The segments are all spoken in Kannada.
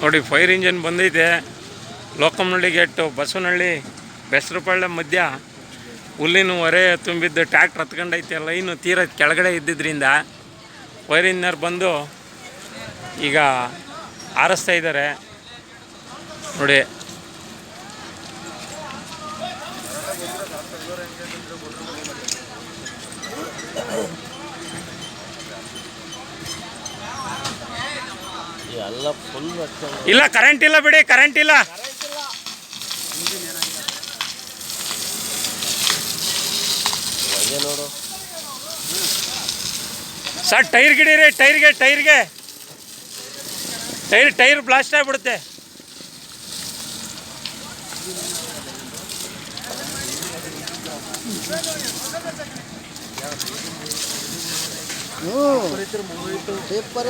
ನೋಡಿ, ಫೈರ್ ಇಂಜಿನ್ ಬಂದೈತೆ. ಲೋಕಮ್ನಳ್ಳಿ ಗೇಟು, ಬಸವನಹಳ್ಳಿ, ಬೆಸರುಪಳ್ಳ ಮಧ್ಯ. ಹುಲ್ಲಿನ ಹೊರೆ ತುಂಬಿದ್ದು ಟ್ಯಾಕ್ಟ್ರ್ ಹತ್ಕೊಂಡೈತೆ, ಲೈನು ತೀರ ಕೆಳಗಡೆ ಇದ್ದಿದ್ದರಿಂದ ಫೈರ್ ಇಂಜಿನಿಯರ್ ಬಂದು ಈಗ ಆರಿಸ್ತಾ ಇದ್ದಾರೆ. ನೋಡಿ ಇಲ್ಲ ಕರೆಂಟ್ ಇಲ್ಲ ಬಿಡಿ ಕರೆಂಟ್ ಇಲ್ಲ. ಸರ್, ಟೈರ್ ಗಿಡೀರಿ ಟೈರ್ಗೆ ಟೈರ್ಗೆ ಟೈರ್ ಟೈರ್ ಬ್ಲಾಸ್ಟ್ ಆಗಿಬಿಡುತ್ತೆ.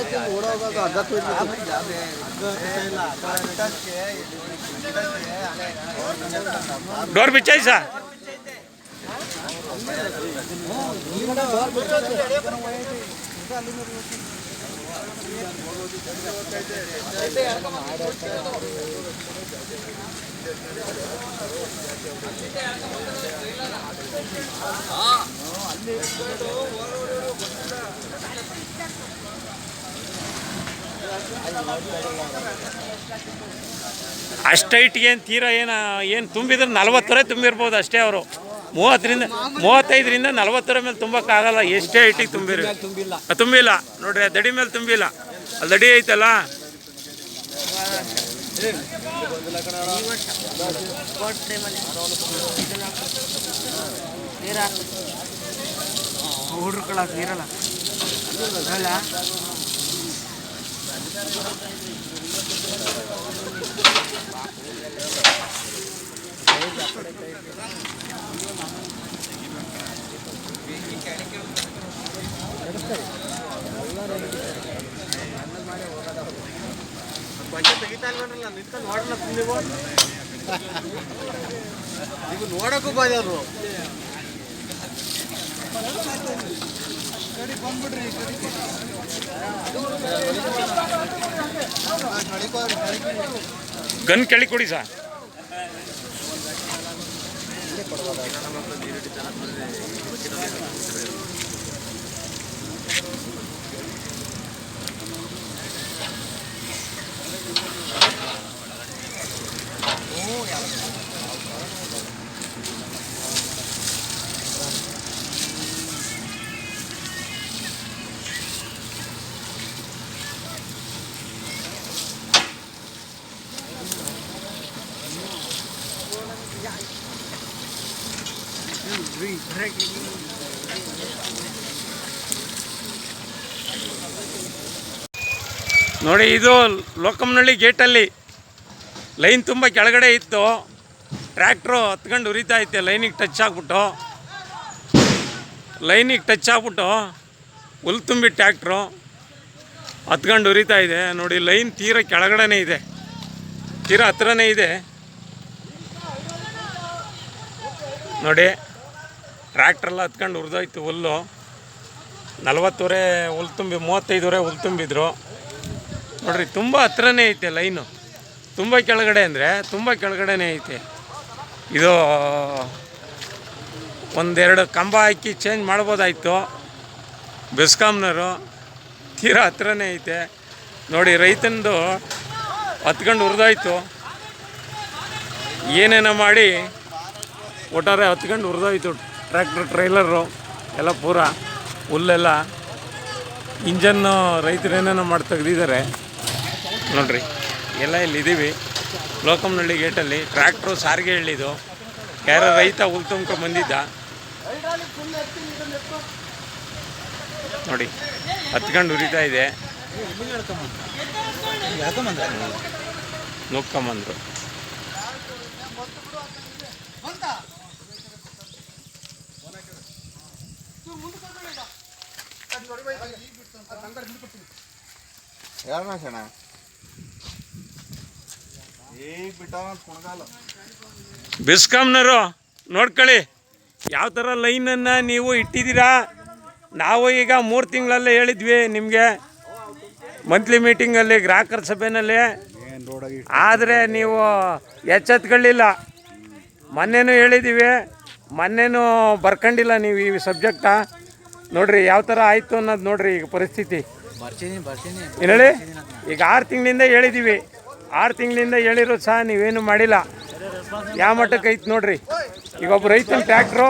ಐತಿ ಓಡೋವಾಗ ಅಗತ್ಯ ಡೋರ್ ಬಿಚ್ಚಾಯಿ ಸರ್ ಅಷ್ಟೈಟ್ಗೆ ಏನು ತೀರಾ ಏನು ಏನು ತುಂಬಿದ್ರೆ ನಲ್ವತ್ತರೆ ತುಂಬಿರ್ಬೋದು ಅಷ್ಟೇ ಅವರು. ಮೂವತ್ತರಿಂದ ಮೂವತ್ತೈದರಿಂದ ನಲ್ವತ್ತರ ಮೇಲೆ ತುಂಬಕ್ಕಾಗಲ್ಲ ಎಷ್ಟೇ ಐಟಿಗೆ ತುಂಬಿರಿ. ತುಂಬಿಲ್ಲ. ತುಂಬಿಲ್ಲ. ನೋಡ್ರಿ ಆ ದಡಿ ಮೇಲೆ ತುಂಬಿಲ್ಲ. ಅಲ್ಲಿ ದಡಿ ಐತಲ್ಲ? ಹುಡ್ರಕೊಳಕ್ ನೀರಲ್ಲ ಅಲ್ಲ ನೋಡಕ್ಕೂ ಬಂದವರು ಗನ್ ಕೇಳಿ ಕೊಡಿ ಸರ್. ನೋಡಿ, ಇದು ಲೋಕಮ್ನಳ್ಳಿ ಗೇಟಲ್ಲಿ ಲೈನ್ ತುಂಬ ಕೆಳಗಡೆ ಇತ್ತು. ಟ್ರ್ಯಾಕ್ಟ್ರು ಹತ್ಕೊಂಡು ಉರಿತಾ ಐತೆ ಲೈನಿಗೆ ಟಚ್ ಆಗ್ಬಿಟ್ಟು. ಲೈನಿಗೆ ಟಚ್ ಆಗ್ಬಿಟ್ಟು ಹುಲ್ ತುಂಬಿ ಟ್ಯಾಕ್ಟ್ರು ಹತ್ಕೊಂಡು ಉರಿತಾ ಇದೆ. ನೋಡಿ, ಲೈನ್ ತೀರ ಕೆಳಗಡೆ ಇದೆ. ತೀರ ಹತ್ರನೇ ಇದೆ. ನೋಡಿ ಟ್ರ್ಯಾಕ್ಟ್ರೆಲ್ಲ ಹತ್ಕೊಂಡು ಉರಿದೋಯ್ತು ಹುಲ್ಲು. ನಲ್ವತ್ತುವರೆ ಹುಲ್ ತುಂಬಿ, ಮೂವತ್ತೈದುವರೆ ಹುಲ್ ತುಂಬಿದ್ರು. ನೋಡ್ರಿ, ತುಂಬ ಹತ್ರನೇ ಐತೆ ಲೈನು. ತುಂಬ ಕೆಳಗಡೆ ಅಂದರೆ, ತುಂಬ ಕೆಳಗಡೆನೇ ಐತೆ. ಇದು ಒಂದೆರಡು ಕಂಬ ಹಾಕಿ ಚೇಂಜ್ ಮಾಡ್ಬೋದಾಯಿತು. ಬೆಸ್ಕಾಮ್ನವರು ತೀರಾ ಹತ್ರನೇ ಐತೆ. ನೋಡಿ ರೈತನದು ಹತ್ಕೊಂಡು ಹುರಿದೋಯ್ತು. ಏನೇನೋ ಮಾಡಿ ಒಟ್ಟಾರೆ ಹತ್ಕೊಂಡು ಹುರಿದೋಯ್ತು. ಟ್ರ್ಯಾಕ್ಟ್ರ್ ಟ್ರೈಲರು ಎಲ್ಲ ಪೂರ ಹುಲ್ಲೆಲ್ಲ ಇಂಜನ್ನು ರೈತರು ಏನೇನೋ ಮಾಡಿ ತೆಗೆದಿದ್ದಾರೆ ನೋಡ್ರಿ ಎಲ್ಲ ಇಲ್ಲಿದ್ದೀವಿ. ಲೋಕಮ್ನಳ್ಳಿ ಗೇಟಲ್ಲಿ ಟ್ರ್ಯಾಕ್ಟ್ರು ಸಾರಿಗೆ ಹೇಳಿದ್ದು ಯಾರೋ ರೈತ ಹುಲ್ ತುಂಬ್ಕೊಂಡು ಬಂದಿದ್ದ. ನೋಡಿ ಹತ್ಕೊಂಡು ಉರಿತಾ ಇದೆ. ನುಕ್ಕಂಬಂದ್ರು ಈಗ ಬಿಟ್ಟಾವ ಕುಣಗಾಲ. ಬೆಸ್ಕಾಮ್ನವರು ನೋಡ್ಕೊಳ್ಳಿ ಯಾವ ಥರ ಲೈನನ್ನು ನೀವು ಇಟ್ಟಿದ್ದೀರಾ? ನಾವು ಈಗ ಮೂರು ತಿಂಗಳಲ್ಲೇ ಹೇಳಿದ್ವಿ ನಿಮಗೆ. ಮಂತ್ಲಿ ಮೀಟಿಂಗಲ್ಲಿ ಗ್ರಾಹಕರ ಸಭೆಯಲ್ಲಿ ಆದರೆ ನೀವು ಎಚ್ಚೆತ್ಕೊಳ್ಳಿಲ್ಲ. ಮೊನ್ನೆನೂ ಹೇಳಿದ್ದೀವಿ. ಮೊನ್ನೆನೂ ಬರ್ಕೊಂಡಿಲ್ಲ ನೀವು ಈ ಸಬ್ಜೆಕ್ಟಾ ನೋಡ್ರಿ ಯಾವ ಥರ ಆಯಿತು ಅನ್ನೋದು ನೋಡ್ರಿ ಈಗ ಪರಿಸ್ಥಿತಿ. ಬರ್ತೀನಿ ಬರ್ತೀನಿ. ಏನು ಹೇಳಿ? ಈಗ ಆರು ತಿಂಗಳಿಂದ ಹೇಳಿದ್ದೀವಿ ಆರು ತಿಂಗಳಿಂದ ಹೇಳಿರೋ ಸಹ ನೀವೇನು ಮಾಡಿಲ್ಲ. ಯಾವ ಮಟ್ಟಕ್ಕೆ ಐತೆ ನೋಡ್ರಿ. ಈಗ ಒಬ್ಬ ರೈತನ ಟ್ರ್ಯಾಕ್ಟ್ರು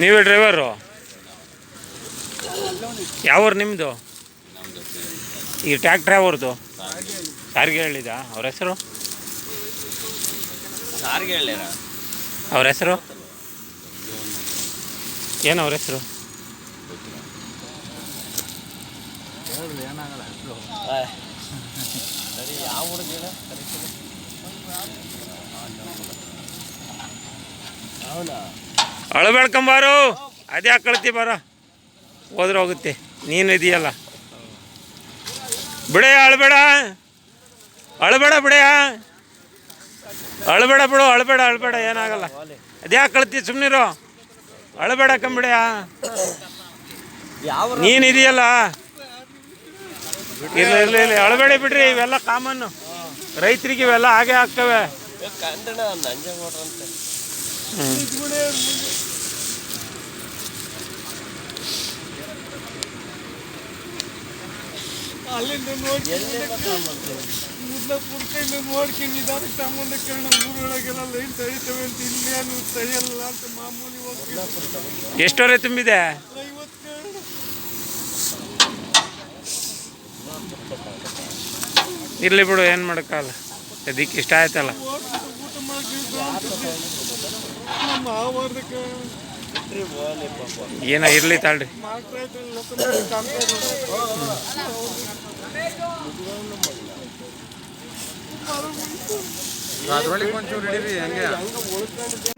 ನೀವೇ ಡ್ರೈವರು? ಯಾವ್ರು ನಿಮ್ಮದು ಈ ಟ್ಯಾಕ್ಟ್ರ್ ಯಾವ್ರದ್ದು ಸಾರಿಗೆ ಹೇಳಿದ? ಅವ್ರ ಹೆಸರು? ಸಾರಿಗೆ ಹೇಳಿರ ಅವ್ರ ಹೆಸರು? ಏನು ಅವ್ರ ಹೆಸರು? ಸರಿ ಯಾವ ಹುಡುಗ ಹೇಳ? ಅಳಬೇಡ್ಕೊಂಬಾರು ಅದೇ ಕಳ್ತಿ ಬಾರ. ಹೋದ್ರೆ ಹೋಗುತ್ತೆ. ನೀನು ಇದೆಯಲ್ಲ. ಬಿಡೆಯ ಅಳಬೇಡ ಅಳಬೇಡ ಬಿಡೆಯ ಅಳಬೇಡ ಬಿಡು ಅಳಬೇಡ ಅಳಬೇಡ ಏನಾಗಲ್ಲ ಅದೇ ಕಳ್ತಿ ಸುಮ್ಮನಿರು ಅಳಬೇಡ ಕಂಬಿಡೆಯ ಯಾವ ನೀನು ಇದೆಯಲ್ಲ. ಇರ್ಲಿ ಇರ್ಲಿ ಇರ್ಲಿ ಅಳಬೇಡಿ ಬಿಡ್ರಿ ಇವೆಲ್ಲ ಕಾಮನ್ ರೈತರಿಗೆ ಇವೆಲ್ಲ ಹಾಗೆ ಆಗ್ತವೆ. ಅಲ್ಲಿಂದ ನಂಜೆ ಕುಡ್ಕೊಂಡು ಅಲ್ಲಿಂದ ನೋಡಿ ಸಂಬಂಧ ಕೇಳ ಊರೊಳಗೆಲ್ಲ ಲೈನ್ ತಳಿತವೆ ಅಂತ ಇಲ್ಲೇನು ತಳಿಯಲ್ಲ ಅಂತ ಮಾಮೂಲಿ ಎಷ್ಟೋರೆ ತುಂಬಿದೆ? ಇರ್ಲಿ ಬಿಡು ಏನು ಮಾಡೋಕ್ಕಲ್ಲ ಅದಕ್ಕೆ ಇಷ್ಟ ಆಯ್ತಲ್ಲ. ಏನ ಇರ್ಲಿ ತಾಳ್ರಿ.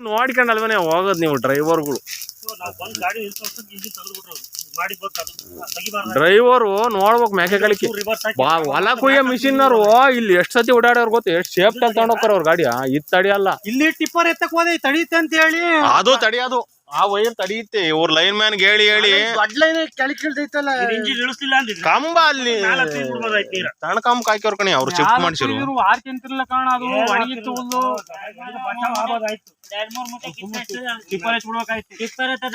ನೋಡ್ಕೊಂಡಲ್ವೇ ಹೋಗೋದು ನೀವು ಡ್ರೈವರ್ಗಳು ಡ್ರೈವರು ನೋಡ್ಬೇಕು ಮೇಕೆ ಕಳಿಕೆ ಹೊಲ ಕುಯ್ಯೋ ಮಿಷಿನ್ನರು ಇಲ್ಲಿ ಎಷ್ಟು ಸತಿ ಓಡಾಡೋರ್ ಗೊತ್ತು ಎಷ್ಟು ಸೇಫ್ ತಗೊಂಡ್ ಹೋಗ್ತಾರ ಅವ್ರ ಗಾಡಿಯ ಇದು ತಡಿಯಲ್ಲ ಇಲ್ಲಿ ಟಿಪ್ಪರ್ ಎತ್ತಕ್ ಹೋದೆ ತಡೀತೆ ಅಂತ ಹೇಳಿ. ಅದು ತಡಿಯೋದು ಆ ವೈರ್ ತಡಿಯುತ್ತೆ ಇವ್ರ ಲೈನ್ ಮ್ಯಾನ್ ಹೇಳಿ ಹೇಳಿ. ದೊಡ್ಡ ಲೈನ್ ಕೆಳಗೆ ಇಳ್ದೈತಲ್ಲ ಕಂಬ ಅಲ್ಲಿ ಸಣ್ಣ ಕಂಬ ಹಾಕಿವ್ರ ಕಣಿ ಅವ್ರು ಶಿಫ್ಟ್ ಮಾಡಿಸಿರು. ಆರ್ ತಿಂತಿರ್ಲ ಕಾರಣ ಅದು ಒಣಗಿತ್ತು ಹುಲ್ಲು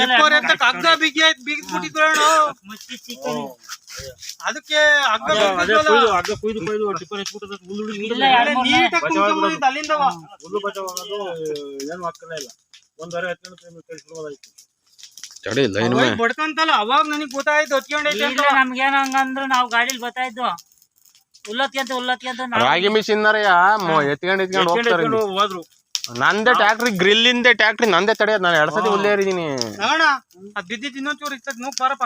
ಟಿಪ್ಪರ್ ಎತ್ತಕ್ ಹಗ್ಗ ಬಿಗಿ ಆಯ್ತು ಬಿಗಿದ್ಬಿಟ್ಟಿದ್ರು ಅಣ್ಣ. ಅದಕ್ಕೆ ಹಗ್ಗ ನೀಟಾಗಿ ತಡಿ ಲೈನ್ ಬಡ್ಕಂತಲ್ಲ ಅವಾಗ ನನಗೆ ಗೊತ್ತಾಯ್ತು ಹೊತ್ಕೊಂಡೈತೆ ಅಂತ ಇಲ್ಲ. ನಮ್ಗೇನ ಹಂಗಂದ್ರು ನಾವು ಗಾಡಿಲಿ ಬರ್ತಾಯಿದ್ವು ಉಲ್ಲತ್ಕೊಂತ ಉಲ್ಲತ್ಕೊಂತ ರಾಗಿ ಮಿಷಿನ್ ಎತ್ಕೊಂಡು ಎತ್ಕೊಂಡು ಹೋಗ್ತಾರೆ ಇಲ್ಲಿ. ನಂದೇ ಟ್ಯಾಕ್ಟ್ರಿ ಗ್ರಿಲ್ ಇಂದೆ ಟ್ಯಾಕ್ಟ್ರಿ ನಂದೇ ತಡೆಯೋದು. ನಾನು ಎರಡ್ ಸತಿ ಉಲ್ಲೇರಿದೀನಿ ಅಣ್ಣ ಅದ್ ಬಿದ್ದಿದ್ದು ಇನ್ನೊಂಚೂರು ಇರ್ತದ ಬಾರಪ್ಪ.